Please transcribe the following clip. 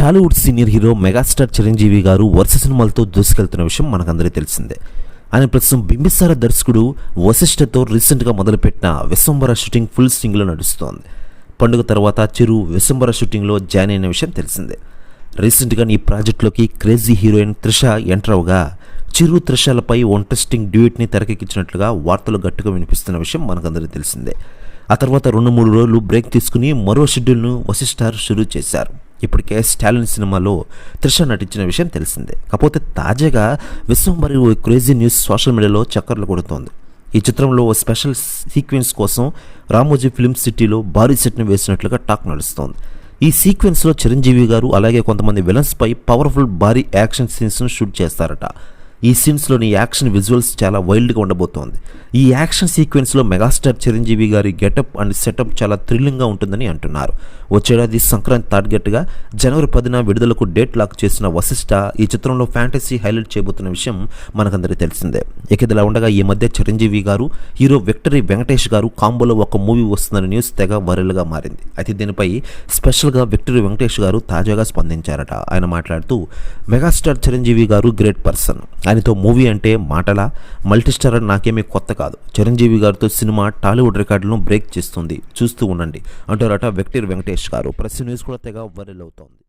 Tollywood senior hero megastar Chiranjeevi garu వరుస సినిమాలతో దూసుకెళ్తున్న విషయం మనకందరికీ తెలిసిందే. ఆయన ప్రస్తుతం బింబిసార దర్శకుడు వశిష్ఠతో రీసెంట్గా మొదలుపెట్టిన విశ్వంబర షూటింగ్ ఫుల్ స్వింగ్లో నడుస్తోంది. పండుగ తర్వాత చిరు విశ్వంబర షూటింగ్లో జాయిన్ అయిన విషయం తెలిసిందే. రీసెంట్గా ఈ ప్రాజెక్టులోకి క్రేజీ హీరోయిన్ త్రిష ఎంటర్ అవగా చిరు త్రిషలపై ఇంట్రెస్టింగ్ డ్యూయట్ని తెరకెక్కించినట్లుగా వార్తలు గట్టిగా వినిపిస్తున్న విషయం మనకందరికీ తెలిసిందే. ఆ తర్వాత రెండు మూడు రోజులు బ్రేక్ తీసుకుని మరో షెడ్యూల్ను వశిష్ఠార్ షురూ చేశారు. ఇప్పటికే స్టాలిన్ సినిమాలో త్రిష నటించిన విషయం తెలిసిందే. కాకపోతే తాజాగా విశ్వంబరి ఓ క్రేజీ న్యూస్ సోషల్ మీడియాలో చక్కర్లు కొడుతోంది. ఈ చిత్రంలో ఓ స్పెషల్ సీక్వెన్స్ కోసం రామోజీ ఫిల్మ్ సిటీలో భారీ సెట్ను వేసినట్లుగా టాక్ నడుస్తోంది. ఈ సీక్వెన్స్లో చిరంజీవి గారు అలాగే కొంతమంది విలన్స్పై పవర్ఫుల్ భారీ యాక్షన్ సీన్స్ను షూట్ చేస్తారట. ఈ సీన్స్లోని యాక్షన్ విజువల్స్ చాలా వైల్డ్గా ఉండబోతోంది. ఈ యాక్షన్ సీక్వెన్స్లో మెగాస్టార్ చిరంజీవి గారి గెటప్ అండ్ సెటప్ చాలా థ్రిల్లింగ్గా ఉంటుందని అంటున్నారు. వచ్చేడాది సంక్రాంతి టార్గెట్గా జనవరి పదిన విడుదలకు డేట్ లాక్ చేసిన వశిష్ఠ ఈ చిత్రంలో ఫ్యాంటసీ హైలైట్ చేయబోతున్న విషయం మనకందరికీ తెలిసిందే. ఇక ఇదిలా ఉండగా ఈ మధ్య చిరంజీవి గారు హీరో విక్టరీ వెంకటేష్ గారు కాంబోలో ఒక మూవీ వస్తుందని న్యూస్ తెగ వైరల్గా మారింది. అయితే దీనిపై స్పెషల్గా విక్టరీ వెంకటేష్ గారు తాజాగా స్పందించారట. ఆయన మాట్లాడుతూ మెగాస్టార్ చిరంజీవి గారు గ్రేట్ పర్సన్ ఆయనతో మూవీ అంటే మాటల? మల్టీస్టారర్ నాకేమీ కొత్త కాదు. చిరంజీవి గారితో సినిమా టాలీవుడ్ రికార్డులను బ్రేక్ చేస్తుంది. చూస్తూ ఉండండి. అంటారట విక్టరీ వెంకటేష్ గారు. ప్రెస్ న్యూస్ కూడా తెగ వైరల్ అవుతోంది.